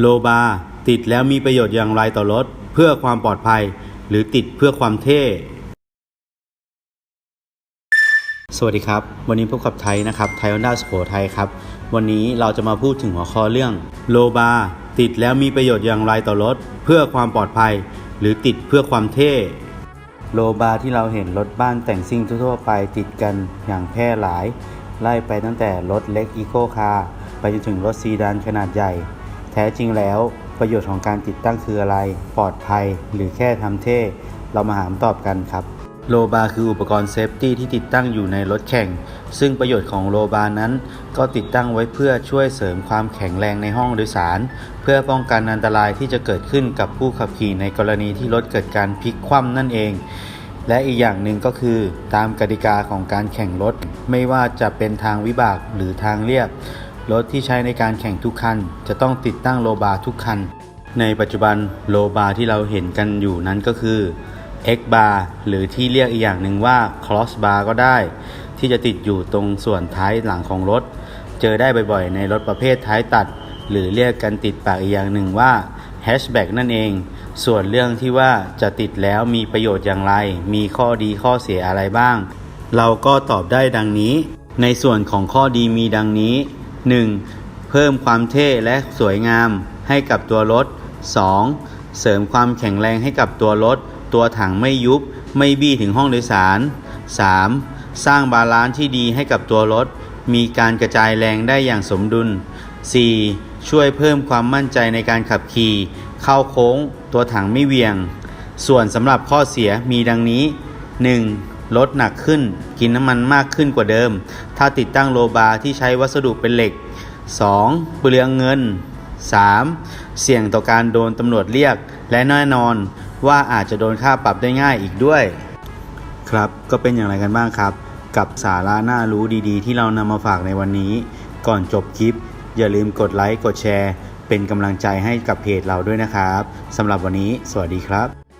โลบาร์ติดแล้วมีประโยชน์อย่างไรต่อรถ เพื่อความปลอดภัย หรือติดเพื่อความเท่ สวัสดีครับ วันนี้พบกับไทยนะครับไทยฮอนด้าสโขทัยครับ วันนี้เราจะมาพูดถึงหัวข้อเรื่อง โลบาร์ติดแล้วมีประโยชน์อย่างไรต่อรถ เพื่อความปลอดภัย หรือติดเพื่อความเท่โลบาร์ที่เราเห็นรถบ้านแต่งซิ่งทั่วๆไปติดกันอย่างแพร่หลาย ไล่ไปตั้งแต่รถเล็กอีโคคาร์ไปจนถึงรถซีดานขนาดใหญ่ แท้จริงแล้ว ประโยชน์ของการติดตั้งคืออะไร ปลอดภัย หรือแค่ทำเท่ เรามาหาคำตอบกันครับโลบาร์คืออุปกรณ์เซฟตี้ที่ติดตั้งอยู่ในรถแข่ง ซึ่งประโยชน์ของโลบาร์นั้น ก็ติดตั้งไว้เพื่อช่วยเสริมความแข็งแรงในห้องโดยสาร เพื่อป้องกันอันตรายที่จะเกิดขึ้นกับผู้ขับขี่ในกรณีที่รถเกิดการพลิกคว่ำนั่นเอง และอีกอย่างหนึ่งก็คือ ตามกติกาของการแข่งรถ ไม่ว่าจะเป็นทางวิบากหรือทางเรียบ รถที่ใช้ในการแข่งทุกคัน จะต้องติดตั้งโลบาทุกคัน ในปัจจุบันโลบาที่เราเห็นกันอยู่นั้นก็คือ X bar หรือที่เรียกอีกอย่างหนึ่งว่า cross bar ก็ได้ ที่จะติดอยู่ตรงส่วนท้ายหลังของรถ เจอได้บ่อยๆ ในรถประเภทท้ายตัด หรือเรียกกันติดปากอีกอย่างหนึ่งว่า hatchback นั่นเอง ส่วนเรื่องที่ว่าจะติดแล้วมีประโยชน์อย่างไร มีข้อดีข้อเสียอะไรบ้าง เราก็ตอบได้ดังนี้ ในส่วนของข้อดีมีดังนี้ 1. เพิ่มความเท่และสวยงามให้กับตัวรถ 2. เสริมความแข็งแรงให้กับตัวรถ ตัวถังไม่ยุบ ไม่บี้ถึงห้องโดยสาร 3. สร้างบาลานซ์ที่ดีให้กับตัวรถ มีการกระจายแรงได้อย่างสมดุล 4. ช่วยเพิ่มความมั่นใจในการขับขี่ เข้าโค้ง ตัวถังไม่เวียง ส่วนสำหรับข้อเสียมีดังนี้ 1. รถหนักขึ้น กินน้ำมันมากขึ้นกว่าเดิม ถ้าติดตั้งโลบาร์ที่ใช้วัสดุเป็นเหล็ก 2. เปลืองเงิน 3. เสี่ยงต่อการโดนตำรวจเรียก และแน่นอนว่าอาจจะโดนค่าปรับได้ง่ายอีกด้วย ครับก็เป็นอย่างไรกันบ้างครับ กับสาระน่ารู้ดีๆ ที่เรานำมาฝากในวันนี้ ก่อนจบคลิป อย่าลืมกดไลค์กดแชร์ เป็นกำลังใจให้กับเพจเราด้วยนะครับสำหรับวันนี้ สวัสดีครับ